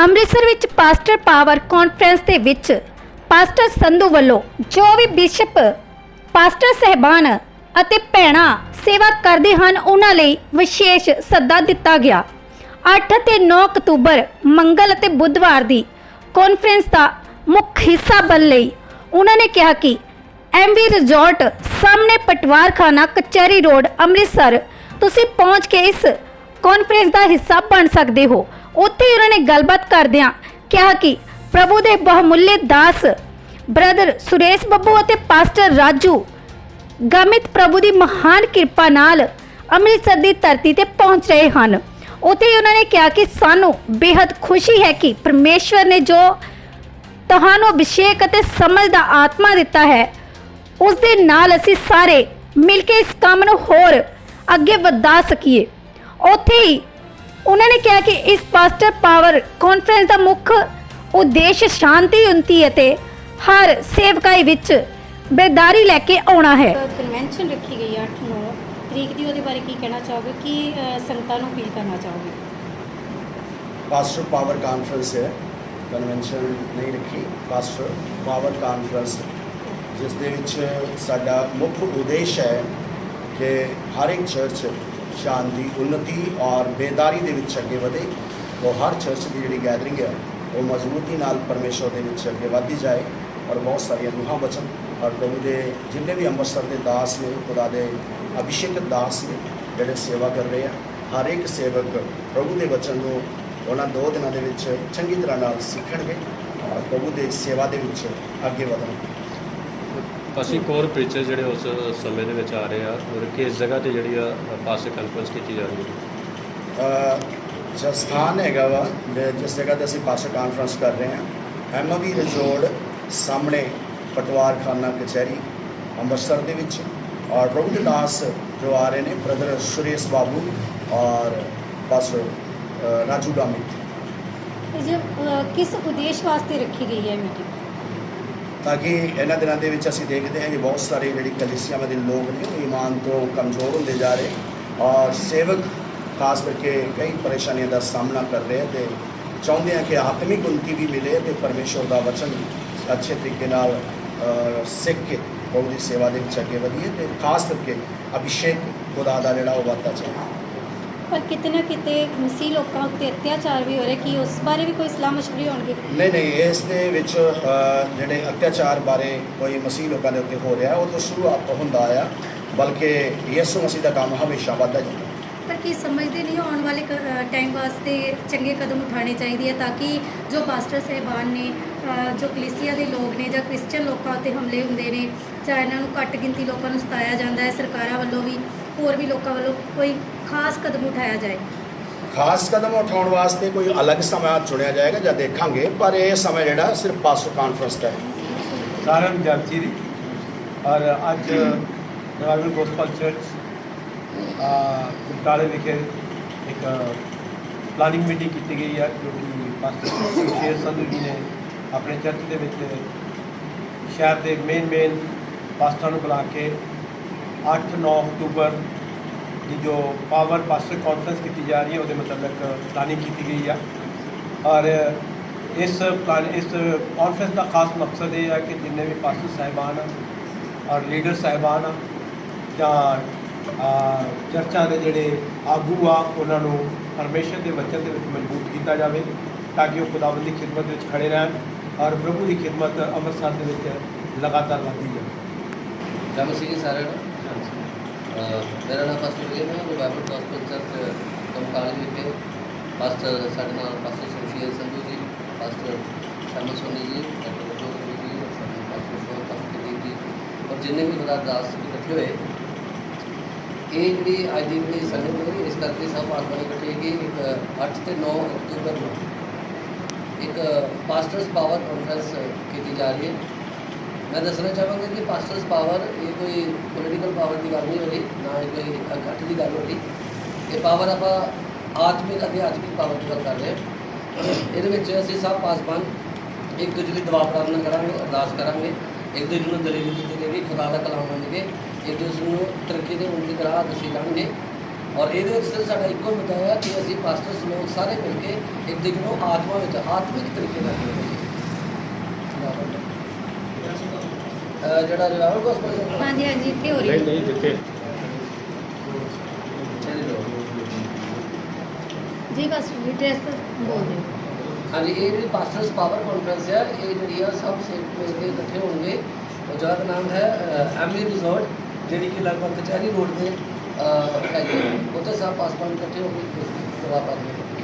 ਅੰਮ੍ਰਿਤਸਰ ਵਿੱਚ pastor power conference ਦੇ ਵਿੱਚ ਪਾਸਟਰ ਸੰਧੂ ਵੱਲੋਂ ਜੋ ਵੀ ਬਿਸ਼ਪ, ਪਾਸਟਰ ਸਹਿਬਾਨ ਅਤੇ ਭੈਣਾਂ ਸੇਵਾ ਕਰਦੇ ਹਨ, ਉਹਨਾਂ ਲਈ ਵਿਸ਼ੇਸ਼ ਸੱਦਾ ਦਿੱਤਾ ਗਿਆ। 8 ਤੇ 9 ਅਕਤੂਬਰ, ਮੰਗਲ ਅਤੇ ਬੁੱਧਵਾਰ ਦੀ ਕਾਨਫਰੰਸ ਦਾ ਮੁੱਖ ਹਿੱਸਾ ਬਣ ਲਈ ਉਹਨਾਂ ਨੇ ਕਿਹਾ ਕਿ ਐਮਵੀ ਰਿਜ਼ੋਰਟ ਸਾਹਮਣੇ ਪਟਵਾਰਖਾਨਾ ਕਚਹਿਰੀ ਰੋਡ ਅੰਮ੍ਰਿਤਸਰ। ਤੁਸੀਂ ਪਹੁੰਚ ਕੇ ਇਸ ਕਾਨਫਰੰਸ ਦਾ ਹਿੱਸਾ ਬਣ ਸਕਦੇ ਹੋ। ਉੱਥੇ ਉਹਨਾਂ ਨੇ ਗੱਲਬਾਤ ਕਰਦਿਆਂ ਕਿਹਾ ਕਿ ਪ੍ਰਭੂ ਦੇ ਬਹੁਮੁੱਲੇ ਦਾਸ, ਬ੍ਰਦਰ ਸੁਰੇਸ਼ ਬੱਬੂ ਅਤੇ ਪਾਸਟਰ ਰਾਜੂ ਗਮਿਤ ਪ੍ਰਭੂ ਦੀ ਮਹਾਨ ਕਿਰਪਾ ਨਾਲ ਅੰਮ੍ਰਿਤਸਰ ਦੀ ਧਰਤੀ ਤੇ ਪਹੁੰਚ ਰਹੇ ਹਨ। ਉੱਥੇ ਹੀ ਉਹਨਾਂ ਨੇ ਕਿਹਾ ਕਿ ਸਾਨੂੰ ਬੇहद ਖੁਸ਼ੀ ਹੈ ਕਿ ਪਰਮੇਸ਼ਵਰ ਨੇ ਜੋ ਤੁਹਾਨੂੰ ਅਭਿਸ਼ੇਕ ਅਤੇ ਸਮਝ ਦਾ ਆਤਮਾ ਦਿੱਤਾ ਹੈ ਉਸ ਦੇ ਨਾਲ ਅਸੀਂ ਸਾਰੇ ਮਿਲ ਕੇ ਇਸ ਕੰਮ ਨੂੰ ਹੋਰ ਅੱਗੇ ਵਧਾ ਸਕੀਏ। ਉੱਥੇ ਹੀ ਉਹਨਾਂ ਨੇ ਕਿਹਾ ਕਿ ਇਸ ਪਾਸਟਰ ਪਾਵਰ ਕਾਨਫਰੰਸ ਦਾ ਮੁੱਖ ਉਦੇਸ਼ ਸ਼ਾਂਤੀ ਉਨਤੀ ਅਤੇ ਹਰ ਸੇਵਕਾਈ ਵਿੱਚ ਬੇਦਾਰੀ ਲੈ ਕੇ ਆਉਣਾ ਹੈ। ਕਨਵੈਨਸ਼ਨ ਰੱਖੀ ਗਈ ਹੈ 8-9 ਤਰੀਕ ਦੀ ਉਹਦੇ ਬਾਰੇ ਕੀ ਕਹਿਣਾ ਚਾਹੋਗੇ? ਕੀ ਅ, ਸੰਗਤਾਂ ਨੂੰ ਅਪੀਲ ਕਰਨਾ ਚਾਹੋਗੇ? ਪਾਸਟਰ ਪਾਵਰ ਕਾਨਫਰੰਸ ਹੈ। ਕਨਵੈਨਸ਼ਨ ਨਹੀਂ ਰੱਖੀ। ਪਾਸਟਰ ਪਾਵਰ ਕਾਨਫਰੰਸ ਜਿਸ ਦੇ ਵਿੱਚ ਸਾਡਾ ਮੁੱਖ ਉਦੇਸ਼ ਹੈ ਕਿ ਹਰ ਇੱਕ ਚਰਚ ਸ਼ਾਂਤੀ ਉન્નਤੀ ਔਰ ਬੇਦਾਰੀ ਦੇ ਵਿੱਚ ਅੱਗੇ ਵਧੇ। ਉਹ ਹਰ ਚਰਚ ਦੀ ਜਿਹੜੀ ਗੈਦਰਿੰਗ ਹੈ, ਉਹ ਮਜ਼ਬੂਤੀ ਨਾਲ ਪਰਮੇਸ਼ਵਰ ਦੇ ਵਿੱਚ ਅੱਗੇ ਵਧਦੀ ਜਾਏ ਔਰ ਬਹੁਤ ਸਾਰੀਆਂ ਰੂਹਾਂ ਬਚਣ। ਔਰ ਪ੍ਰਭੂ ਦੇ ਜਿੰਨੇ ਵੀ ਅੰਮ੍ਰਿਤਸਰ ਦੇ ਦਾਸ ਨੇ, ਖੁਦਾ ਦੇ ਅਭਿਸ਼ੇਕਤ ਦਾਸ ਨੇ, ਜਿਹੜੇ ਸੇਵਾ ਕਰ ਰਹੇ ਆ, ਹਰ ਇੱਕ ਸੇਵਕ ਪ੍ਰਭੂ ਦੇ ਵਚਨ ਨੂੰ ਉਹਨਾਂ ਦੋ ਦਿਨਾਂ ਦੇ ਵਿੱਚ ਚੰਗੀ ਤਰ੍ਹਾਂ ਨਾਲ ਸਿੱਖਣਗੇ ਔਰ ਪ੍ਰਭੂ ਦੇ ਸੇਵਾ ਦੇ ਵਿੱਚ ਅੱਗੇ ਵਧਣਗੇ। ਅਸੀਂ ਕੋਰ ਪ੍ਰੀਚਰ ਜਿਹੜੇ ਉਸ ਸਮੇਂ ਦੇ ਵਿੱਚ ਆ ਰਹੇ ਆ ਔਰ ਕਿਸ ਜਗ੍ਹਾ ਤੇ ਜਿਹੜੀ ਆ ਪਾਸੇ ਕਾਨਫਰੰਸ ਕੀਤੀ ਜਾ ਰਹੀ ਹੈ। ਅ, ਜੋ ਸਥਾਨ ਹੈਗਾ ਵਾ ਜਿਸ ਜਗ੍ਹਾ ਤੇ ਅਸੀਂ ਪਾਸਟਰ ਕਾਨਫਰੰਸ ਕਰ ਰਹੇ ਹਾਂ ਐਮਵੀ ਰਿਜ਼ੋਰਟ ਸਾਹਮਣੇ ਪਟਵਾਰਖਾਨਾ ਕਚਹਿਰੀ ਅੰਮ੍ਰਿਤਸਰ ਦੇ ਵਿੱਚ ਔਰ ਪ੍ਰਭੂ ਦਾਸ ਜੋ ਆ ਰਹੇ ਨੇ ਬ੍ਰਦਰ ਸੁਰੇਸ਼ ਬਾਬੂ ਔਰ ਪਾਸਟਰ ਅ, ਰਾਜੂ ਗਾਮਿਤ ਜੇ ਕਿਸ ਉਦੇਸ਼ ਵਾਸਤੇ ਰੱਖੀ ਗਈ ਹੈ ਮੀਟਿੰਗ ਤਾਂ ਕਿ ਇਹਨਾਂ ਦਿਨਾਂ ਦੇ ਵਿੱਚ ਅਸੀਂ ਦੇਖਦੇ ਹਾਂ ਕਿ ਬਹੁਤ ਸਾਰੇ ਜਿਹੜੀ ਕਲੀਸਿਆਵਾਂ ਦੇ ਲੋਕ ਨੇ, ਉਹ ਈਮਾਨ ਤੋਂ ਕਮਜ਼ੋਰ ਹੁੰਦੇ ਜਾ ਰਹੇ ਔਰ ਸੇਵਕ ਖਾਸ ਕਰਕੇ ਕਈ ਪਰੇਸ਼ਾਨੀਆਂ ਦਾ ਸਾਹਮਣਾ ਕਰ ਰਹੇ ਤੇ ਚਾਹੁੰਦੇ ਆ ਕਿ ਆਤਮਿਕ ਉਨਤੀ ਵੀ ਮਿਲੇ ਤੇ ਪਰਮੇਸ਼ਵਰ ਦਾ ਵਚਨ ਅੱਛੇ ਤਰੀਕੇ ਨਾਲ ਸਿੱਖ ਕੇ ਉਹਦੀ ਸੇਵਾ ਦੇ ਵਿੱਚ ਅੱਗੇ ਵਧੀਏ ਤੇ ਖਾਸ ਕਰਕੇ ਅਭਿਸ਼ੇਕ ਖੁਦਾ ਦਾ ਜਿਹੜਾ ਉਹ ਵੱਧਦਾ ਚਾਹੀਦਾ ਪਰ ਕਿਤੇ ਨਾ ਕਿਤੇ ਮਸੀਹ ਲੋਕਾਂ ਉੱਤੇ ਅਤਿਆਚਾਰ ਵੀ ਹੋ ਰਿਹਾ ਕੀ ਉਸ ਬਾਰੇ ਵੀ ਕੋਈ ਸਲਾਹ ਮਸ਼ਵਰੇ ਹੋਣਗੇ। ਨਹੀਂ ਨਹੀਂ ਇਸ ਦੇ ਵਿੱਚ ਅ, ਜਿਹੜੇ ਅਤਿਆਚਾਰ ਬਾਰੇ ਕੋਈ ਮਸੀਹ ਲੋਕਾਂ ਦੇ ਉੱਤੇ ਹੋ ਰਿਹਾ ਉਹ ਤਾਂ ਸ਼ੁਰੂਆਤ ਤੋਂ ਹੁੰਦਾ ਆ ਬਲਕਿ ਯਿਸੂ ਮਸੀਹ ਦਾ ਕੰਮ ਹਮੇਸ਼ਾ ਵੱਧਦਾ ਜਾਂਦਾ। ਪਰ ਕੀ ਸਮਝਦੇ ਨਹੀਂ ਹੋ ਆਉਣ ਵਾਲੇ ਟਾਈਮ ਵਾਸਤੇ ਚੰਗੇ ਕਦਮ ਉਠਾਣੇ ਚਾਹੀਦੇ ਆ ਤਾਂ ਕਿ ਜੋ ਪਾਸਟਰ ਸਹਿਬਾਨ ਨੇ ਅ, ਜੋ ਕਲੀਸਿਆ ਦੇ ਲੋਕ ਨੇ ਜਾਂ ਕ੍ਰਿਸਚੀਅਨ ਲੋਕਾਂ ਉੱਤੇ ਹਮਲੇ ਹੁੰਦੇ ਨੇ ਜਾਂ ਇਹਨਾਂ ਨੂੰ ਘੱਟ ਗਿਣਤੀ ਲੋਕਾਂ ਨੂੰ ਸਤਾਇਆ ਜਾਂਦਾ ਹੈ ਸਰਕਾਰਾਂ ਵੱਲੋਂ ਵੀ। ਹੋਰ ਵੀ ਲੋਕਾਂ ਵੱਲੋਂ ਕੋਈ ਖਾਸ ਕਦਮ ਉਠਾਇਆ ਜਾਏ? ਖਾਸ ਕਦਮ ਉਠਾਉਣ ਵਾਸਤੇ ਕੋਈ ਅਲੱਗ ਸਮਾਂ ਚੁਣਿਆ ਜਾਏਗਾ ਜਾਂ ਦੇਖਾਂਗੇ ਪਰ ਇਹ ਸਮਾਂ ਜਿਹੜਾ ਸਿਰਫ ਪਾਸਟਰ ਕਾਨਫਰੰਸ ਦਾ ਹੈ। ਸਾਰਿਆਂ ਨੂੰ ਜਪਜੀ ਦੀ। ਔਰ ਅੱਜ ਰਿਵਾਈਵਲ ਗੋਸਪਲ ਚਰਚ ਗੁਰਦਾਲੇ ਵਿਖੇ ਇੱਕ ਪਲਾਨਿੰਗ ਮੀਟਿੰਗ ਕੀਤੀ ਗਈ ਹੈ ਜੋ ਕਿ ਪਾਸਟਰ ਸ਼ੇਰ ਸੰਧੂ ਜੀ ਨੇ ਆਪਣੇ ਚਰਚ ਦੇ ਵਿੱਚ ਸ਼ਹਿਰ ਦੇ ਮੇਨ ਮੇਨ ਪਾਸਟਰਾਂ ਨੂੰ ਬੁਲਾ ਕੇ 8-9 ਅਕਤੂਬਰ ਦੀ ਜੋ ਪਾਵਰ ਪਾਸਟਰ ਕਾਨਫਰੰਸ ਕੀਤੀ ਜਾ ਰਹੀ ਹੈ ਉਹਦੇ ਮੁਤਾਬਕ ਪਲਾਨਿੰਗ ਕੀਤੀ ਗਈ ਆ। ਔਰ ਇਸ ਪਲਾਨ ਇਸ ਕਾਨਫਰੰਸ ਦਾ ਖਾਸ ਮਕਸਦ ਇਹ ਆ ਕਿ ਜਿੰਨੇ ਵੀ ਪਾਸਟਰ ਸਾਹਿਬਾਨ ਔਰ ਲੀਡਰ ਸਾਹਿਬਾਨ ਜਾਂ ਅ, ਚਰਚਾਂ ਦੇ ਜਿਹੜੇ ਆਗੂ ਆ ਉਹਨਾਂ ਨੂੰ ਪਰਮੇਸ਼ਰ ਦੇ ਵਚਨ ਦੇ ਵਿੱਚ ਮਜ਼ਬੂਤ ਕੀਤਾ ਜਾਵੇ ਤਾਂ ਕਿ ਉਹ ਖੁਦਾਵੰਦ ਦੀ ਖਿਦਮਤ ਵਿੱਚ ਖੜੇ ਰਹਿਣ ਔਰ ਪ੍ਰਭੂ ਦੀ ਖਿਦਮਤ ਅੰਮ੍ਰਿਤਸਰ ਦੇ ਵਿੱਚ ਲਗਾਤਾਰ ਵਧਦੀ ਜਾਵੇ। ਜਮ ਸਿੰਘ ਸਾਰਿਆਂ ਨੂੰ ਅਹ ਮੇਰਾ ਨਾਮ ਪਾਸਟਰ ਵਿਲੀਅਮ ਹੈ ਮੈਂ ਬਾਈਬਲ ਗੋਸਪਲ ਚਰਚ ਕੰਪਾਲੀ ਵਿਖੇ ਪਾਸਟਰ ਸਾਡੇ ਨਾਲ ਪਾਸਟਰ ਸ਼ਮਸ਼ੀਰ ਸੰਧੂ ਜੀ ਪਾਸਟਰ ਸ਼ਮਲ ਸੋਨੀ ਜੀ ਡਾਕਟਰ ਬਟੋਰ ਜੀ ਸਾਡੇ ਪਾਸਟਰ ਸ਼ੋਰ ਪਾਸਟਰ ਜੀ ਜੀ ਔਰ ਜਿੰਨੇ ਵੀ ਖੁਦਾ ਦਾਸ ਇਕੱਠੇ ਹੋਏ ਇਹ ਜਿਹੜੀ ਅੱਜ ਦੀ ਜਿਹੜੀ ਸੰਗਤ ਹੈ ਇਸ ਕਰਕੇ ਸਭ ਆਤਮਾ ਇਕੱਠੇ ਕਿ ਇੱਕ 8 ਤੇ 9 ਅਕਤੂਬਰ ਨੂੰ ਇੱਕ ਪਾਸਟਰਸ ਪਾਵਰ ਕਾਨਫਰੰਸ ਕੀਤੀ ਜਾ ਰਹੀ ਹੈ ਮੈਂ ਦੱਸਣਾ ਚਾਹਾਂਗਾ ਕਿ ਪਾਸਟਰਸ ਪਾਵਰ ਇਹ ਕੋਈ ਪੋਲੀਟੀਕਲ ਪਾਵਰ ਦੀ ਗੱਲ ਨਹੀਂ ਹੋ ਰਹੀ, ਨਾ ਇਹ ਕੋਈ ਇਕੱਠ ਦੀ ਗੱਲ ਹੋ ਰਹੀ। ਇਹ ਪਾਵਰ ਆਪਾਂ ਆਤਮਿਕ ਅਧਿਆਤਮਿਕ ਪਾਵਰ ਦੀ ਗੱਲ ਕਰ ਰਹੇ ਹਾਂ। ਇਹਦੇ ਵਿੱਚ ਅਸੀਂ ਸਭ ਪਾਸਬਾਨ ਇੱਕ ਦੂਜੇ ਦੀ ਦੁਆ ਪ੍ਰਾਰਥਨਾ ਕਰਾਂਗੇ, ਅਰਦਾਸ ਕਰਾਂਗੇ। ਇੱਕ ਦੂਜੇ ਨੂੰ ਦਲੀਲ ਦਿੱਤੀ ਦੇਗੀ ਖੁਦਾ ਦਾ ਕਲਾਮ ਮੰਨ ਕੇ ਇੱਕ ਦੂਜੇ ਨੂੰ ਤਰੱਕੀ ਦੇ ਉਨਤੀ ਕਰਾ ਦੱਸੀ ਜਾਣਗੇ ਔਰ ਇਹਦੇ ਵਿੱਚ ਸਿਰਫ ਸਾਡਾ ਇੱਕੋ ਮੁੱਦਾ ਹੈ ਕਿ ਅਸੀਂ ਪਾਸਟਰਸ ਲੋਕ ਸਾਰੇ ਮਿਲ ਕੇ ਇੱਕ ਦੂਜੇ ਨੂੰ ਆਤਮਾ ਵਿੱਚ ਆਤਮਿਕ ਤਰੀਕੇ ਨਾਲ ਜੋੜੀਏ। ਅਹ ਜਿਹੜਾ ਰਿਵਾਈਵਲ ਗੋਸਪਲ ਹਾਂਜੀ ਹਾਂਜੀ ਇੱਥੇ ਹੋ ਰਹੀ ਨਹੀਂ ਹੈ ਨਹੀਂ ਜਿੱਥੇ ਜੀ ਬਸ ਐਡਰੈਸ ਬੋਲ ਦਿਓ ਹਾਂਜੀ ਇਹ ਜਿਹੜੀ ਪਾਸਟਰਸ ਪਾਵਰ ਕਾਨਫਰੰਸ ਹੈ ਇਹ ਜਿਹੜੀ ਆ ਸਭ ਸੇਵਕ ਮਿਲ ਕੇ ਇਕੱਠੇ ਹੋਣਗੇ ਉਹ ਜਗ੍ਹਾ ਦਾ ਨਾਮ ਹੈ ਐਮੀ ਰਿਜ਼ੋਰਟ ਜਿਹੜੀ ਕਿ ਲਗਭਗ ਕਚਹਿਰੀ ਰੋਡ ਤੇ ਅਹ, ਹੈਗੀ ਹੈ। ਉੱਥੇ ਸਭ ਪਾਸਪੋਰਟ ਇਕੱਠੇ ਹੋ ਕੇ ਦਵਾ ਪਾਉਂਦੇ